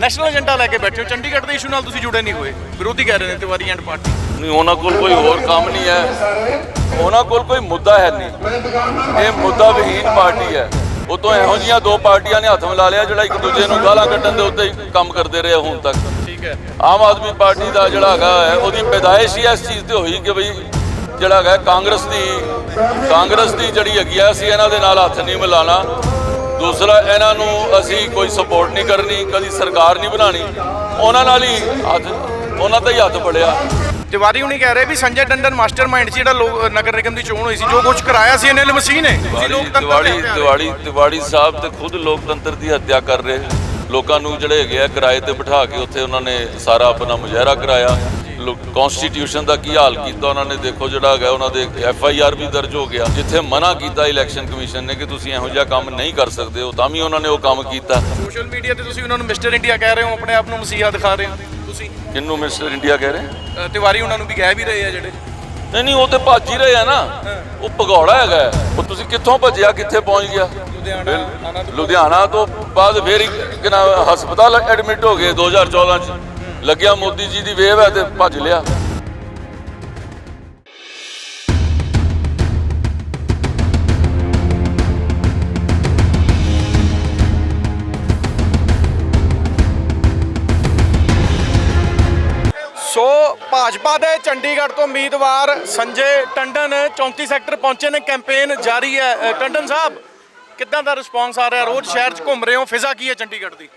National agenda ਲੈ ਕੇ ਬੈਠੇ ਹੋ। ਚੰਡੀਗੜ੍ਹ ਦੇ ਇਸ਼ੂ ਨਾਲ ਤੁਸੀਂ ਜੁੜੇ ਨਹੀਂ ਹੋਏ। ਵਿਰੋਧੀ ਕਹਿ ਰਹੇ ਨੇ ਤਿਵਾਰੀ ਐਂਡ ਪਾਰਟੀ। ਨਹੀਂ ਉਹਨਾਂ ਕੋਲ ਕੋਈ ਹੋਰ ਕੰਮ ਨਹੀਂ ਹੈ। ਉਹਨਾਂ ਕੋਲ ਕੋਈ ਮੁੱਦਾ ਹੈ ਨਹੀਂ। ਇਹ ਮੁੱਦਾ ਵਿਹੀਨ ਪਾਰਟੀ ਹੈ। ਉਹ ਤੋਂ ਇਹੋ ਜੀਆਂ ਦੋ ਪਾਰਟੀਆਂ ਨੇ ਹੱਥ ਮਿਲਾ ਲਿਆ ਜਿਹੜਾ ਇੱਕ ਦੂਜੇ ਨੂੰ ਗਾਲਾਂ ਕੱਢਣ ਦੇ ਉੱਤੇ ਹੀ ਕੰਮ ਕਰਦੇ ਰਹੇ ਹੁਣ ਤੱਕ। ਠੀਕ ਹੈ। ਆਮ ਆਦਮੀ ਪਾਰਟੀ ਦਾ ਜਿਹੜਾ ਹੈਗਾ ਹੈ ਉਹਦੀ ਪੈਦਾਇਸ਼ ਹੀ ਇਸ ਚੀਜ਼ ਤੇ ਹੋਈ ਕਿ ਬਈ ਜਿਹੜਾ ਹੈਗਾ ਕਾਂਗਰਸ ਦੀ ਕਾਂਗਰਸ ਦੀ ਜਿਹੜੀ ਹੈਗੀ ਆ ਅਸੀਂ ਇਹਨਾਂ ਦੇ ਨਾਲ ਹੱਥ ਨਹੀਂ ਮਿਲਾਣਾ। ਦੂਸਰਾ ਇਹਨਾਂ ਨੂੰ ਅਸੀਂ ਕੋਈ ਸਪੋਰਟ ਨਹੀਂ ਕਰਨੀ ਕਦੀ ਸਰਕਾਰ ਨਹੀਂ ਬਣਾਣੀ ਉਹਨਾਂ ਨਾਲ ਹੀ ਹੱਥ ਉਹਨਾਂ ਦਾ ਹੀ ਹੱਥ ਫੜਿਆ। ਤਿਵਾਰੀ ਹੁਣੀ ਕਹਿ ਰਹੇ ਵੀ ਸੰਜੇ ਟੰਡਨ ਮਾਸਟਰਮਾਈਂਡ ਸੀ ਜਿਹੜਾ ਲੋਕ ਨਗਰ ਨਿਗਮ ਦੀ ਚੋਣ ਹੋਈ ਸੀ ਜੋ ਕੁਝ ਕਰਾਇਆ ਸੀ ਇਹਨੇ ਮਸੀਹ ਨੇ ਹੱਤਿਆਰੇ। ਦਿਵਾਲੀ ਦਿਵਾਲੀ ਸਾਹਿਬ ਤੇ ਖੁਦ ਲੋਕਤੰਤਰ ਦੀ ਹੱਤਿਆ ਕਰ ਰਹੇ। ਲੋਕਾਂ ਨੂੰ ਜਿਹੜੇ ਹੈਗੇ ਆ ਕਿਰਾਏ ਤੇ ਬਿਠਾ ਕੇ ਉੱਥੇ ਉਹਨਾਂ ਨੇ ਸਾਰਾ ਆਪਣਾ ਮੁਜ਼ਾਹਰਾ ਕਰਾਇਆ। ਕਨਸਟੀਟਿਊਸ਼ਨ ਦਾ ਕੀ ਹਾਲ ਕੀਤਾ ਉਹਨਾਂ ਨੇ? ਦੇਖੋ ਜਿਹੜਾ ਹੈਗਾ ਉਹਨਾਂ ਦੇ ਐਫ ਆਈ ਆਰ ਵੀ ਦਰਜ ਹੋ ਗਿਆ। ਜਿੱਥੇ ਮਨਾ ਕੀਤਾ ਇਲੈਕਸ਼ਨ ਕਮਿਸ਼ਨ ਨੇ ਕਿ ਤੁਸੀਂ ਇਹੋ ਜਿਹਾ ਕੰਮ ਨਹੀਂ ਕਰ ਸਕਦੇ ਹੋ ਤਾਂ ਵੀ ਉਹਨਾਂ ਨੇ ਉਹ ਕੰਮ ਕੀਤਾ। ਸੋਸ਼ਲ ਮੀਡੀਆ ਤੇ ਤੁਸੀਂ ਉਹਨਾਂ ਨੂੰ ਮਿਸਟਰ ਇੰਡੀਆ ਕਹਿ ਰਹੇ ਹੋ ਆਪਣੇ ਆਪ ਨੂੰ ਮਸੀਹਾ ਦਿਖਾ ਰਹੇ ਹੋ। ਤੁਸੀਂ ਕਿੰਨੂੰ ਮਿਸਟਰ ਇੰਡੀਆ ਕਹਿ ਰਹੇ? ਤਿਵਾਰੀ ਉਹਨਾਂ ਨੂੰ ਵੀ ਕਹਿ ਵੀ ਰਹੇ ਆ ਜਿਹੜੇ। ਨਹੀਂ ਨਹੀਂ ਉਹ ਤੇ ਭੱਜ ਹੀ ਰਹੇ ਆ ਨਾ। ਉਹ ਭਗੌੜਾ ਹੈਗਾ। ਉਹ ਤੁਸੀਂ ਕਿੱਥੋਂ ਭੱਜਿਆ ਕਿੱਥੇ ਪਹੁੰਚ ਗਿਆ? ਲੁਧਿਆਣਾ ਤੋਂ। ਬਾਅਦ ਫਿਰ ਹਸਪਤਾਲ ਐਡਮਿਟ ਹੋ ਗਏ 2014 ਚ। ਲੱਗਿਆ ਮੋਦੀ ਜੀ ਦੀ ਵੇਵ ਹੈ ਤੇ ਭੱਜ ਲਿਆ। ਸੋ ਭਾਜਪਾ ਦੇ ਚੰਡੀਗੜ੍ਹ ਤੋਂ ਉਮੀਦਵਾਰ ਸੰਜੇ ਟੰਡਨ 34 ਸੈਕਟਰ ਪਹੁੰਚੇ ਨੇ ਕੈਂਪੇਨ ਜਾਰੀ ਹੈ। ਟੰਡਨ ਸਾਹਿਬ ਕਿੱਦਾਂ ਦਾ ਰਿਸਪੌਂਸ ਆ ਰਿਹਾ? ਰੋਜ਼ ਸ਼ਹਿਰ 'ਚ ਘੁੰਮ ਰਹੇ ਹੋ। ਫਿਜ਼ਾ ਕੀ ਹੈ ਚੰਡੀਗੜ੍ਹ ਦੀ?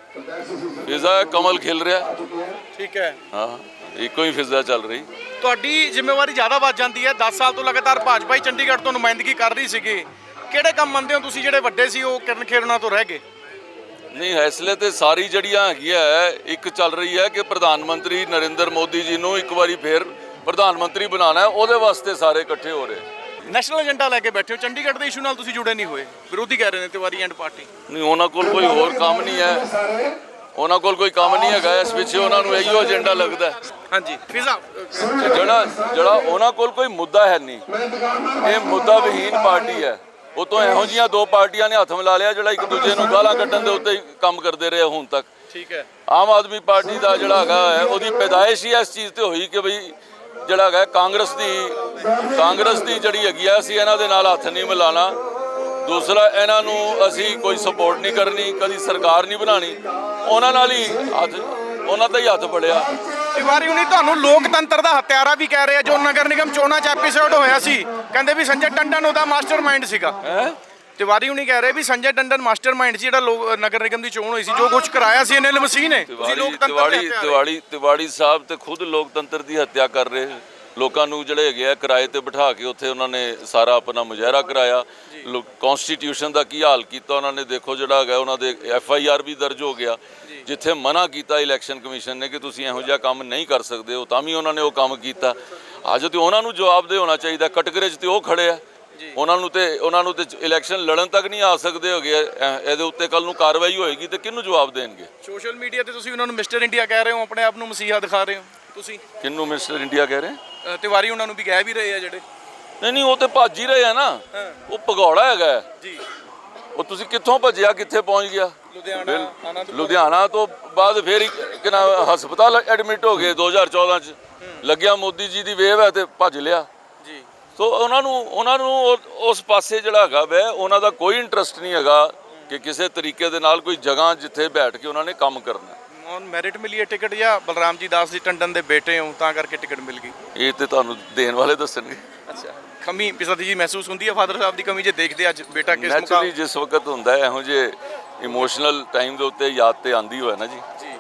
ਫਿਜ਼ਾ ਕਮਲ ਖਿਲ ਰਿਹਾ। ਠੀਕ ਹੈ। ਹਾਂ ਇੱਕੋ ਹੀ ਫਿਜ਼ਾ ਚੱਲ ਰਹੀ। ਤੁਹਾਡੀ ਜ਼ਿੰਮੇਵਾਰੀ ਜ਼ਿਆਦਾ ਵੱਧ ਜਾਂਦੀ ਹੈ। 10 ਸਾਲ ਤੋਂ ਲਗਾਤਾਰ ਭਾਜਪਾ ਹੀ ਚੰਡੀਗੜ੍ਹ ਤੋਂ ਨੁਮਾਇੰਦਗੀ ਕਰ ਰਹੀ ਸੀਗੀ। ਕਿਹੜੇ ਕੰਮ ਮੰਨਦੇ ਹੋ ਤੁਸੀਂ? ਜਿਹੜੇ ਵੱਡੇ ਸੀ ਉਹ ਕਿਰਨ ਖੇਰਨਾ ਤੋਂ ਰਹਿ ਗਏ। ਨਹੀਂ ਫੈਸਲੇ ਤੇ ਸਾਰੀ ਜੜੀਆਂ ਹੈਗੀਆਂ ਹੈ। ਇੱਕ ਚੱਲ ਰਹੀ ਹੈ ਕਿ ਪ੍ਰਧਾਨ ਮੰਤਰੀ ਨਰਿੰਦਰ ਮੋਦੀ ਜੀ ਨੂੰ ਇੱਕ ਵਾਰੀ ਫੇਰ ਪ੍ਰਧਾਨ ਮੰਤਰੀ ਬਣਾਉਣਾ ਹੈ। ਉਹਦੇ ਵਾਸਤੇ ਸਾਰੇ ਇਕੱਠੇ ਹੋ ਰਹੇ। ਨੈਸ਼ਨਲ ਏਜੰਡਾ ਲੈ ਕੇ ਬੈਠੇ ਹੋ। ਚੰਡੀਗੜ੍ਹ ਦੇ ਇਸ਼ੂ ਨਾਲ ਤੁਸੀਂ ਜੁੜੇ ਨਹੀਂ ਹੋਏ। ਵਿਰੋਧੀ ਕਹਿ ਰਹੇ ਨੇ ਤਿਵਾਰੀ ਐਂਡ ਪਾਰਟੀ। ਨਹੀਂ ਉਹਨਾਂ ਕੋਲ ਕੋਈ ਹੋਰ ਕੰਮ ਨਹੀਂ ਹੈ। ਉਹਨਾਂ ਕੋਲ ਕੋਈ ਕੰਮ ਨਹੀਂ ਹੈਗਾ। ਇਸ ਪਿੱਛੇ ਉਹਨਾਂ ਨੂੰ ਇਹੀਓ ਏਜੰਡਾ ਲੱਗਦਾ ਹਾਂਜੀ। ਫਿਜ਼ਾ ਜਿਹੜਾ ਜਿਹੜਾ ਉਹਨਾਂ ਕੋਲ ਕੋਈ ਮੁੱਦਾ ਹੈ ਨਹੀਂ ਇਹ ਮੁੱਦਾ ਵਿਹੀਨ ਪਾਰਟੀ ਹੈ। ਉਹ ਤੋਂ ਇਹੋ ਜੀਆਂ ਦੋ ਪਾਰਟੀਆਂ ਨੇ ਹੱਥ ਮਿਲਾ ਲਿਆ ਜਿਹੜਾ ਇੱਕ ਦੂਜੇ ਨੂੰ ਗਾਲਾਂ ਕੱਢਣ ਦੇ ਉੱਤੇ ਹੀ ਕੰਮ ਕਰਦੇ ਰਹੇ ਹੁਣ ਤੱਕ। ਠੀਕ ਹੈ। ਆਮ ਆਦਮੀ ਪਾਰਟੀ ਦਾ ਜਿਹੜਾ ਹੈਗਾ ਉਹਦੀ ਪੈਦਾਇਸ਼ ਹੀ ਇਸ ਚੀਜ਼ ਤੇ ਹੋਈ ਕਿ ਬਈ ਜਿਹੜਾ ਹੈਗਾ ਕਾਂਗਰਸ ਦੀ ਕਾਂਗਰਸ ਦੀ ਜਿਹੜੀ ਹੈਗੀ ਆ ਅਸੀਂ ਇਹਨਾਂ ਦੇ ਨਾਲ ਹੱਥ ਨਹੀਂ ਮਿਲਾਣਾ। ਦੂਸਰਾ ਇਹਨਾਂ ਨੂੰ ਅਸੀਂ ਕੋਈ ਸਪੋਰਟ ਨਹੀਂ ਕਰਨੀ ਕਦੀ ਸਰਕਾਰ ਨਹੀਂ ਬਣਾਣੀ ਉਹਨਾਂ ਨਾਲ ਹੀ ਹੱਥ ਉਹਨਾਂ ਦਾ ਹੀ ਹੱਥ ਫੜਿਆ। ਤਿਵਾਰੀ ਹੁਣੀ ਤੁਹਾਨੂੰ ਲੋਕਤੰਤਰ ਦਾ ਹਤਿਆਰਾ ਵੀ ਕਹਿ ਰਹੇ ਆ ਜੋ ਨਗਰ ਨਿਗਮ ਚੋਣਾਂ 'ਚ ਐਪੀਸੋਡ ਹੋਇਆ ਸੀ। ਕਹਿੰਦੇ ਵੀ ਸੰਜੇ ਟੰਡਨ ਉਹਦਾ ਮਾਸਟਰਮਾਈਂਡ ਸੀਗਾ। ਹੈ? ਤਿਵਾਰੀ ਹੁਣੀ ਕਹਿ ਰਹੇ ਵੀ ਸੰਜੇ ਟੰਡਨ ਮਾਸਟਰਮਾਈਂਡ ਸੀ ਜਿਹੜਾ ਲੋਕ ਨਗਰ ਨਿਗਮ ਦੀ ਚੋਣ ਹੋਈ ਸੀ ਜੋ ਕੁਝ ਕਰਾਇਆ ਸੀ ਇਹਨੇ ਮਸੀਹ ਨੇ। ਤੁਸੀਂ ਤਿਵਾੜੀ ਲੋਕਤੰਤਰ ਦੇ ਤਿਵਾੜੀ। ਤਿਵਾੜੀ ਤਿਵਾੜੀ ਸਾਹਿਬ ਤੇ ਖੁਦ ਲੋਕਤੰਤਰ ਦੀ ਹੱਤਿਆ ਕਰ ਰਹੇ ਲੋਕਾਂ ਨੂੰ ਜਿਹੜੇ ਹੈਗੇ ਆ ਕਿਰਾਏ ਤੇ ਬਿਠਾ ਕੇ ਉੱਥੇ ਉਹਨਾਂ ਨੇ ਸਾਰਾ ਆਪਣਾ ਮੁਜ਼ਾਹਰਾ ਕਰਾਇਆ। ਕਨਸਟੀਟਿਊਸ਼ਨ ਦਾ ਕੀ ਹਾਲ ਕੀਤਾ ਉਹਨਾਂ ਨੇ ਦੇਖੋ ਜਿਹੜਾ ਹੈਗਾ ਉਹਨਾਂ ਦੇ ਐਫ ਆਈ ਆਰ ਵੀ ਦਰਜ ਹੋ ਗਿਆ। ਜਿੱਥੇ ਮਨਾ ਕੀਤਾ ਇਲੈਕਸ਼ਨ ਕਮਿਸ਼ਨ ਨੇ ਕਿ ਤੁਸੀਂ ਇਹੋ ਜਿਹਾ ਕੰਮ ਨਹੀਂ ਕਰ ਸਕਦੇ ਹੋ ਤਾਂ ਵੀ ਉਹਨਾਂ ਨੇ ਉਹ ਕੰਮ ਕੀਤਾ। ਅੱਜ ਤੇ ਉਹਨਾਂ ਨੂੰ ਜਵਾਬ ਦੇ ਹੋਣਾ ਚਾਹੀਦਾ ਕਟਕਰੇ 'ਚ ਤੇ ਉਹ ਖੜੇ ਆ। ਉਹਨਾਂ ਨੂੰ ਤੇ ਉਹਨਾਂ ਨੂੰ ਤੇ ਇਲੈਕਸ਼ਨ ਲੜਨ ਤੱਕ ਨਹੀਂ ਆ ਸਕਦੇ ਹੈਗੇ। ਇਹ- ਇਹਦੇ ਉੱਤੇ ਕੱਲ ਨੂੰ ਕਾਰਵਾਈ ਹੋਏਗੀ ਤੇ ਕਿਹਨੂੰ ਜਵਾਬ ਦੇਣਗੇ? ਸੋਸ਼ਲ ਮੀਡੀਆ ਤੇ ਤੁਸੀਂ ਉਹਨਾਂ ਨੂੰ ਮਿਸਟਰ ਇੰਡੀਆ ਕਹਿ ਰਹੇ ਹੋ ਆਪਣੇ ਆਪ ਨੂੰ ਮਸੀਹਾ ਦਿਖਾ ਰਹੇ ਹੋ। ਤੁਸੀਂ? ਕਿਹਨੂੰ ਮਿਸਟਰ ਇੰਡੀਆ ਕਹਿ ਰਹੇ? ਤਿਵਾਰੀ ਉਹਨਾਂ ਨੂੰ ਵੀ ਕਹਿ ਵੀ ਰਹੇ ਆ ਜਿਹੜੇ। ਨਹੀਂ ਨਹੀਂ ਉਹ ਤੇ ਭੱਜ ਹੀ ਰਹੇ ਆ ਨਾ। ਉਹ ਭਗੌੜਾ ਹੈਗਾ। ਜੀ। ਉਹ ਤੁਸੀਂ ਕਿੱਥੋਂ ਭੱਜਿਆ ਕਿੱਥੇ ਪਹੁੰਚ ਗਿਆ? ਲੁਧਿਆਣਾ ਲੁਧਿਆਣਾ ਤੋਂ ਬਾਅਦ ਫਿਰ ਹਸਪਤਾਲ ਐਡਮਿਟ ਹੋ ਗਏ 2014 ਚ। ਲੱਗਿਆ ਮੋਦੀ ਜੀ ਦੀ ਵੇਵ ਹੈ ਤੇ ਭੱਜ ਲਿਆ। ਸੋ ਉਹਨਾਂ ਨੂੰ ਉਹਨਾਂ ਨੂੰ ਉਸ ਪਾਸੇ ਜਿਹੜਾ ਹੈਗਾ ਵੈ ਉਹਨਾਂ ਦਾ ਕੋਈ ਇੰਟਰਸਟ ਨਹੀਂ ਹੈਗਾ ਕਿ ਕਿਸੇ ਤਰੀਕੇ ਦੇ ਨਾਲ ਕੋਈ ਜਗ੍ਹਾ ਜਿੱਥੇ ਬੈਠ ਕੇ ਉਹਨਾਂ ਨੇ ਕੰਮ ਕਰਨਾ। ਔਨ ਮੈਰਿਟ ਮਿਲੀ ਹੈ ਟਿਕਟ ਜਾਂ ਬਲਰਾਮ ਜੀ ਦਾਸ ਜੀ ਟੰਡਨ ਦੇ ਬੇਟੇ ਹੋ ਤਾਂ ਕਰਕੇ ਟਿਕਟ ਮਿਲ ਗਈ? ਇਹ ਤੇ ਤੁਹਾਨੂੰ ਦੇਣ ਵਾਲੇ ਦੱਸਣਗੇ। ਅੱਛਾ। ਕਮੀ ਪਿਸਾ ਜੀ ਮਹਿਸੂਸ ਹੁੰਦੀ ਹੈ ਫਾਦਰ ਸਾਹਿਬ ਦੀ ਕਮੀ ਜੇ ਦੇਖਦੇ ਅੱਜ ਬੇਟਾ ਕਿਸ ਨੈਚੁਰਲੀ ਮੁਕਾਮ ਜਿਸ ਵਕਤ ਹੁੰਦਾ ਹੈ ਇਹੋ ਜਿਹੇ ਇਮੋਸ਼ਨਲ ਟਾਈਮ ਦੇ ਉੱਤੇ ਯਾਦ ਤੇ ਆਂਦੀ ਹੋਇਆ ਨਾ ਜੀ। ਜੀ।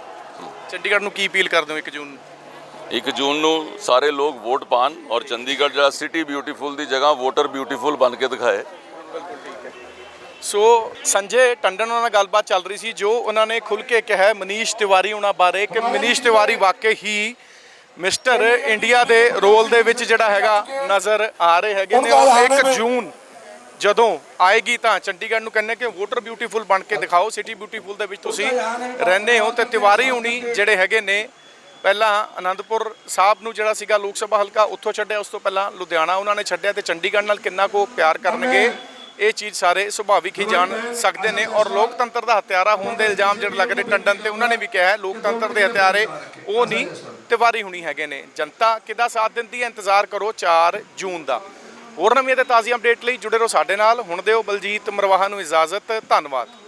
ਚੰਡੀਗੜ੍ਹ ਨੂੰ ਕੀ ਅਪੀਲ ਕਰਦੇ ਹੋ 1 ਜੂਨ ਨੂੰ? 1 ਜੂਨ ਨੂੰ ਸਾਰੇ ਲੋਕ ਵੋਟ ਪਾਣ ਔਰ ਚੰਡੀਗੜ੍ਹ ਜਿਹੜਾ ਸਿਟੀ ਬਿਊਟੀਫੁਲ ਦੀ ਜਗ੍ਹਾ ਵੋਟਰ ਬਿਊਟੀਫੁਲ ਬਣ ਕੇ ਦਿਖਾਏ। ਸੋ ਸੰਜੇ, ਟੰਡਨ ਉਹਨਾਂ ਨਾਲ ਗੱਲਬਾਤ ਚੱਲ ਰਹੀ ਸੀ, ਜੋ ਉਹਨਾਂ ਨੇ ਖੁੱਲ ਕੇ ਕਿਹਾ ਮਨੀਸ਼ ਤਿਵਾਰੀ ਉਹਨਾਂ ਬਾਰੇ ਕਿ ਮਨੀਸ਼ ਤਿਵਾਰੀ ਵਾਕਈ ਹੀ ਮਿਸਟਰ ਇੰਡੀਆ ਦੇ ਰੋਲ ਦੇ ਵਿੱਚ ਜਿਹੜਾ ਹੈਗਾ ਨਜ਼ਰ ਆ ਰਹੇ ਹੈਗੇ ਨੇ ਔਰ 1 ਜੂਨ ਜਦੋਂ ਆਏਗੀ ਤਾਂ ਚੰਡੀਗੜ੍ਹ ਨੂੰ ਕਹਿੰਦੇ ਕਿ ਵੋਟਰ ਬਿਊਟੀਫੁਲ ਬਣ ਕੇ ਦਿਖਾਓ, ਸਿਟੀ ਬਿਊਟੀਫੁਲ ਦੇ ਵਿੱਚ ਤੁਸੀਂ ਰਹਿੰਦੇ ਹੋ ਤੇ ਤਿਵਾਰੀ ਹੁਣੀ ਜਿਹੜੇ ਹੈਗੇ ਨੇ ਪਹਿਲਾਂ ਅਨੰਦਪੁਰ ਸਾਹਿਬ ਨੂੰ ਜਿਹੜਾ ਸੀਗਾ ਲੋਕ ਸਭਾ ਹਲਕਾ, ਉੱਥੋਂ ਛੱਡਿਆ, ਉਸ ਤੋਂ ਪਹਿਲਾਂ ਲੁਧਿਆਣਾ ਉਹਨਾਂ ਨੇ ਛੱਡਿਆ ਤੇ ਚੰਡੀਗੜ੍ਹ ਨਾਲ ਕਿੰਨਾ ਕੋ ਪਿਆਰ ਕਰਨਗੇ, ਇਹ ਚੀਜ਼ ਸਾਰੇ ਸੁਭਾਵਿਕ ਹੀ ਜਾਣ ਸਕਦੇ ਨੇ ਔਰ ਲੋਕਤੰਤਰ ਦਾ ਹਥਿਆਰਾ ਹੋਣ ਦੇ ਇਲਜ਼ਾਮ ਜਿਹੜੇ ਲੱਗ ਰਹੇ ਟੰਡਨ ਤੇ ਉਹਨਾਂ ਨੇ ਵੀ ਕਿਹਾ ਹੈ, ਲੋਕਤੰਤਰ ਦੇ ਹਥਿਆਰੇ ਉਹ ਨਹੀਂ ਤਿਵਾਰੀ ਹੁਣੀ ਹੈਗੇ ਨੇ। ਜਨਤਾ ਕਿਹਦਾ ਸਾਥ ਦਿੰਦੀ ਹੈ? ਇੰਤਜ਼ਾਰ ਕਰੋ 4 ਜੂਨ ਦਾ। ਹੋਰ ਨਵੀਆਂ ਤੇ ਤਾਜ਼ੀ ਅਪਡੇਟ ਲਈ ਜੁੜੇ ਰਹੋ ਸਾਡੇ ਨਾਲ। ਹੁਣ ਦਿਓ ਬਲਜੀਤ ਮਰਵਾਹਾ ਨੂੰ ਇਜਾਜ਼ਤ। ਧੰਨਵਾਦ।